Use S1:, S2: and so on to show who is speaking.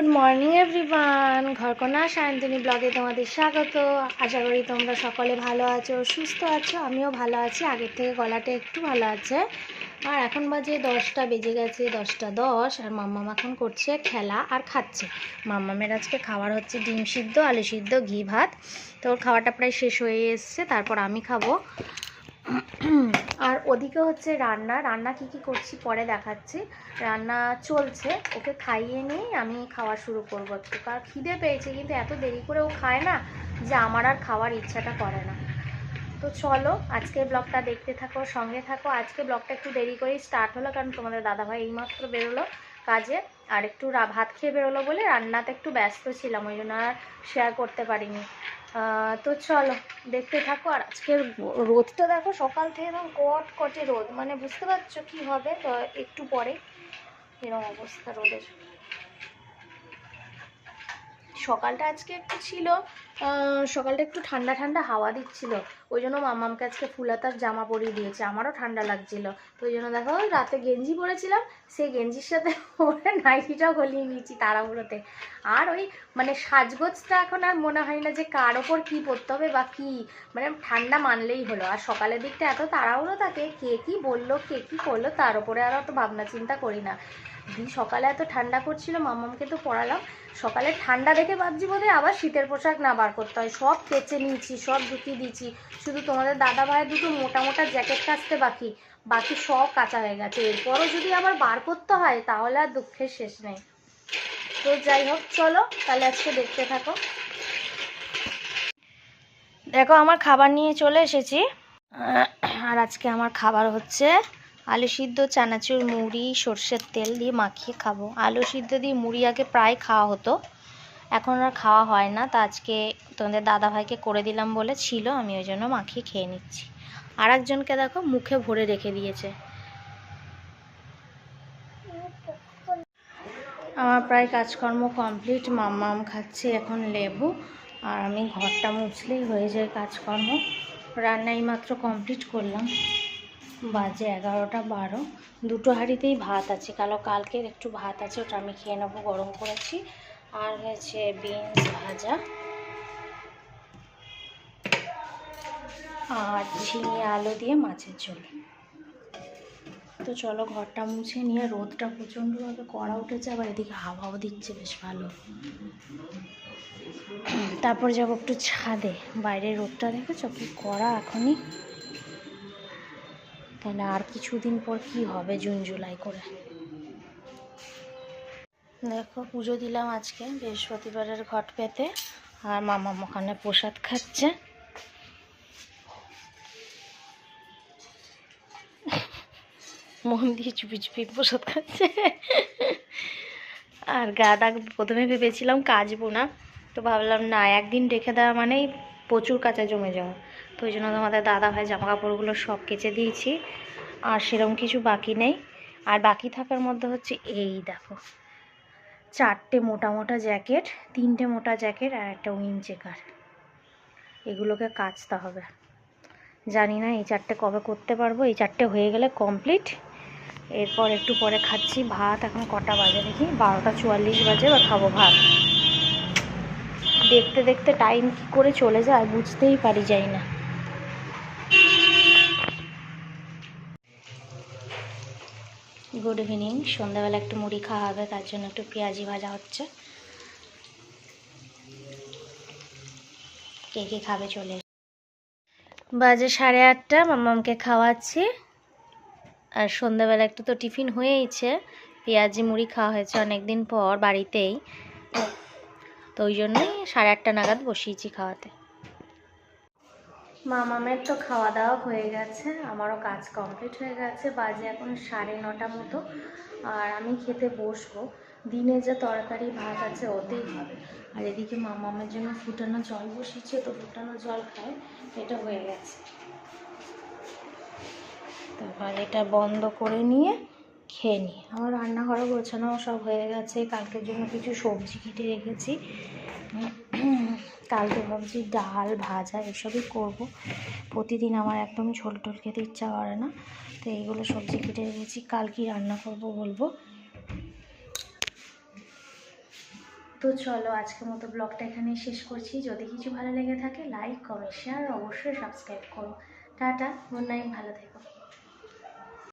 S1: Good morning everyone Ghorkona Sayantani ব্লগে তোমাদের স্বাগত। আশা করি তোমরা সকলে ভালো আছো, সুস্থ আছো। আমিও ভালো আছি। আগের থেকে গলাটা একটু ভালো আছে। আর এখন বাজে দশটা, বেজে গেছে দশটা দশ। আর মাম্মাম এখন করছে খেলা আর খাচ্ছে। মাম্মামের আজকে খাবার হচ্ছে ডিম সিদ্ধ, আলু সিদ্ধ, ঘি, ভাত। তো খাওয়াটা প্রায় শেষ হয়ে এসছে। তারপর আমি খাব আর ওদিকে হচ্ছে রান্না। রান্না কি কি করছি পরে দেখাচ্ছি। রান্না চলছে, ওকে খাইয়ে নিয়ে আমি খাওয়া শুরু করব একটু। কারণ খিদে পেয়েছে, কিন্তু এত দেরি করে ও খায় না যে আমার আর খাওয়ার ইচ্ছাটা করে না। তো চলো আজকের ব্লগটা দেখতে থাকো, সঙ্গে থাকো। আজকে ব্লগটা একটু দেরি করেই স্টার্ট হলো, কারণ তোমাদের দাদাভাই এইমাত্র বেরোলো কাজে। আর একটু ভাত খেয়ে বেরোলো বলে রান্নাতে একটু ব্যস্ত ছিলাম, ওই জন্য আর শেয়ার করতে পারিনি। তো চলো, দেখতে থাকো। আর আজকের রোদটা দেখো, সকাল থেকে একদম কট কটে রোদ। মানে বুঝতে পারছ কি হবে? তো একটু পরে এরকম অবস্থা রোদের। সকালটা আজকে একটু ছিল সকালটা একটু ঠান্ডা ঠান্ডা হাওয়া দিচ্ছিল। ওই জন্য মামামকে আজকে ফুলাতার জামা পরিয়ে দিয়েছে। আমারও ঠান্ডা লাগছিল। তো ওই জন্য দেখো, রাতে গেঞ্জি পরেছিলাম, সেই গেঞ্জির সাথে ওরা নাইটিটাও গলিয়ে নিয়েছি তাড়াহুড়োতে। আর ওই মানে সাজগোজটা এখন আর মনে হয় না যে কার ওপর কী পরতে হবে বা কী। মানে ঠান্ডা মানলেই হলো। আর সকালের দিকটা এত তাড়াহুড়ো থাকে, কে কী বলল, কে কী করল, তার ওপরে আর অত ভাবনা চিন্তা করি না। সকালে এত ঠান্ডা করছিল, মামামকে তো পড়ালাম সকালে ঠান্ডা দেখে ভাবছি বোধ আবার শীতের পোশাক না বার করতে হয়। সব কেচে নিয়েছি, সব ঢুকিয়ে দিয়েছি। শুধু তোমাদের দাদা ভাইয়ের দুটো মোটা মোটা জ্যাকেট কাচতে বাকি বাকি সব কাঁচা হয়ে গেছে। এরপরও যদি আবার বার করতে হয়, তাহলে আর দুঃখের শেষ নেই। তো যাই হোক, চলো, তাহলে আজকে দেখতে থাকো। দেখো, আমার খাবার নিয়ে চলে এসেছি। আর আজকে আমার খাবার হচ্ছে আলু সিদ্ধ, চানাচুর, মুড়ি, সর্ষের তেল দিয়ে মাখিয়ে খাব। আলু সিদ্ধ দিয়ে মুড়ি আগে প্রায় খাওয়া হতো। এখন আর খাওয়া হয় না। তা আজকে তোমাদের দাদা ভাইকে করে দিলাম বলে ছিল, আমি ওই জন্য মাখিয়ে খেয়ে নিচ্ছি। আর একজনকে দেখো মুখে ভরে রেখে দিয়েছে। আমার প্রায় কাজকর্ম কমপ্লিট, মাম্মাম খাচ্ছে এখন লেবু, আর আমি ঘরটা মুছলেই হয়ে যায় কাজকর্ম। রান্নাই মাত্র কমপ্লিট করলাম। বাজে এগারোটা বারো। দুটো হাঁড়িতেই ভাত আছে। কালো কালকের একটু ভাত আছে, ওটা আমি খেয়ে নেব, গরম করেছি। আর হয়েছে বিনস ভাজা। আর ঝিঙে আলু দিয়ে মাছের ঝোল। তো চলো ঘরটা মুছে নিয়ে রোদটা প্রচণ্ডভাবে কড়া উঠেছে, আবার এদিকে হাওয়াও দিচ্ছে, বেশ ভালো। তারপর যাব একটু ছাদে। বাইরের রোদটা দেখেছ? কি কড়া এখনই। তাহলে আর কিছুদিন পর কি হবে জুন, জুলাই করে? দেখো, পুজো দিলাম আজকে, বৃহস্পতিবারের ঘট পেতে। আর মামা ওখানে প্রসাদ খাচ্ছে। মন দিয়ে চুপি চুপি প্রসাদ খাচ্ছে। আর গা দাগ প্রথমে ভেবেছিলাম কাচবো না। তো ভাবলাম, না, একদিন রেখে দেওয়া মানেই প্রচুর কাঁচা জমে যাওয়া। তো ওই জন্য তোমাদের দাদা ভাই জামা কাপড়গুলো সব কেচে দিয়েছি। আর সেরকম কিছু বাকি নেই। আর বাকি থাকার মধ্যে হচ্ছে এই, দেখো। চারটে মোটা মোটা জ্যাকেট, তিনটে মোটা জ্যাকেট আর একটা উইন চেকার। এগুলোকে কাচতে হবে। জানি না এই চারটে কবে করতে পারব। এই চারটে হয়ে গেলে কমপ্লিট। এরপর একটু পরে খাচ্ছি ভাত। এখন কটা বাজে দেখি? বারোটা চুয়াল্লিশ বাজে বা খাব ভাত। দেখতে দেখতে টাইম কি করে চলে যায় বুঝতেই পারি, যাই না। গুড ইভিনিং সন্ধ্যাবেলা একটু মুড়ি খাওয়া হবে, তার জন্য একটু পেঁয়াজি ভাজা হচ্ছে। কে কে খাবে চলে বাজে সাড়ে আটটা মামামকে খাওয়াচ্ছি। আর সন্ধ্যাবেলা একটু তো টিফিন হয়েইছে, পেঁয়াজি মুড়ি খাওয়া হয়েছে অনেক দিন পর বাড়িতেই। তো ওই জন্যই সাড়ে আটটা নাগাদ বসিয়েছি খাওয়াতে। মামামের তো খাওয়া দাওয়া হয়ে গেছে, আমারও কাজ কমপ্লিট হয়ে গেছে, বাজে এখন সাড়ে নটা মতো, আর আমি খেতে বসবো। দিনে যে তরকারি, ভাত আছে ওতেই হবে। আর এদিকে মামামের জন্য ফুটানো জল বসিয়েছে, তো ফুটানো জল খায়, এটা হয়ে গেছে। তারপর এটা বন্ধ করে নিয়ে খেয়ে নিই আমার রান্নাঘরে গোছানো সব হয়ে গেছে। কালকের জন্য কিছু সবজি কেটে রেখেছি। কালকে ভাবছি ডাল, ভাজা এসবই করব। প্রতিদিন আমার একদম ঝোল টোল খেতে ইচ্ছা করে না। তো এইগুলো সবজি কেটে রেখেছি। কাল কি রান্না করব বলব? তো চলো, আজকের মতো ব্লগটা এখানেই শেষ করছি। যদি কিছু ভালো লেগে থাকে লাইক কমেন্ট শেয়ার অবশ্যই সাবস্ক্রাইব করো। টাটা গুড নাইট ভালো থেকো।